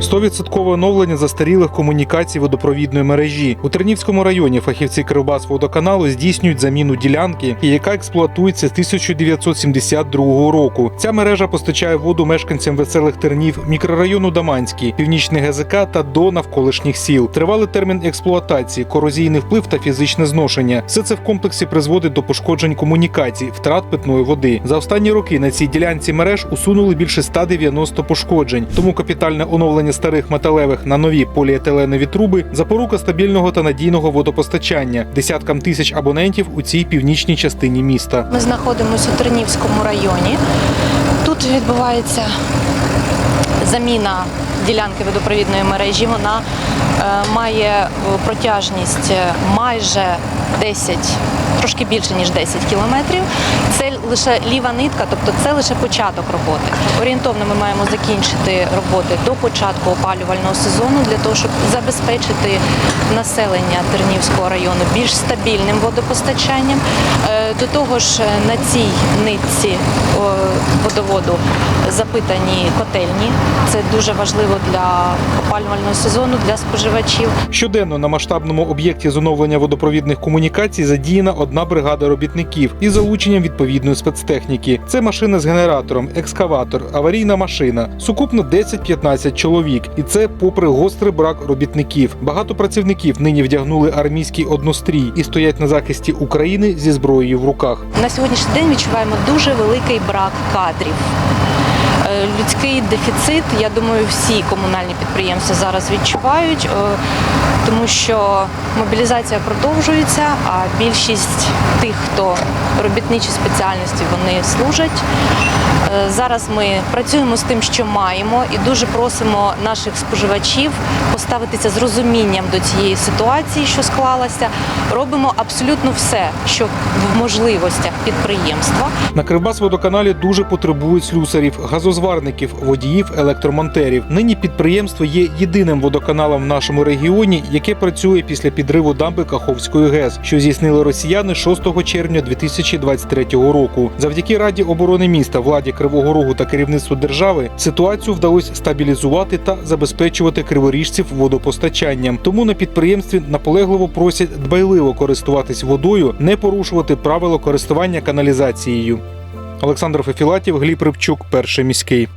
100% оновлення застарілих комунікацій водопровідної мережі. У Тернівському районі фахівці Кривбасводоканалу здійснюють заміну ділянки, яка експлуатується з 1972 року. Ця мережа постачає воду мешканцям веселих тернів мікрорайону Даманський, північний ГЗК та до навколишніх сіл. Тривалий термін експлуатації, корозійний вплив та фізичне зношення. Все це в комплексі призводить до пошкоджень комунікацій, втрат питної води. За останні роки на цій ділянці мереж усунули більше 190 пошкоджень. Тому капітальне оновлення старих металевих на нові поліетиленові труби запорука стабільного та надійного водопостачання десяткам тисяч абонентів у цій північній частині міста. Ми знаходимося у Тернівському районі. Тут відбувається заміна ділянки водопровідної мережі. Вона е, має е, протяжність е, майже 10, трошки більше ніж 10 кілометрів. Лише ліва нитка, тобто це лише початок роботи. Орієнтовно ми маємо закінчити роботи до початку опалювального сезону для того, щоб забезпечити населення Тернівського району більш стабільним водопостачанням. Е, До того ж, е, на цій нитці водоводу запитані котельні. Це дуже важливо для опалювального сезону для споживачів. Щоденно на масштабному об'єкті з оновлення водопровідних комунікацій задіяна одна бригада робітників із залученням відповідної спецтехніки. Це машина з генератором, екскаватор, аварійна машина. Сукупно 10-15 чоловік, і це попри гострий брак робітників. Багато працівників нині вдягнули армійський однострій і стоять на захисті України зі зброєю в руках. На сьогоднішній день відчуваємо дуже великий брак кадрів. Е, Людський дефіцит, я думаю, всі комунальні підприємства зараз відчувають, е, тому що мобілізація продовжується, а більшість тих, хто робітничі спеціальності, вони служать. Е, Зараз ми працюємо з тим, що маємо, і дуже просимо наших споживачів поставитися з розумінням до цієї ситуації, що склалася. Робимо абсолютно все, що в можливостях підприємства. На Кривбасводоканалі дуже потребують слюсарів, газозварників, водіїв, електромонтерів. Нині підприємство є єдиним водоканалом в нашому регіоні, яке працює після підриву дамби Каховської ГЕС, що здійснили росіяни 6 червня 2023 року. Завдяки Раді оборони міста, владі Кривого Рогу та керівництву держави ситуацію вдалося стабілізувати та забезпечувати криворіжців водопостачанням. Тому на підприємстві наполегливо просять дбайливо користуватись водою, не порушувати правила користування каналізацією. Олександр Фефілатів, Гліб Рибчук, перший міський.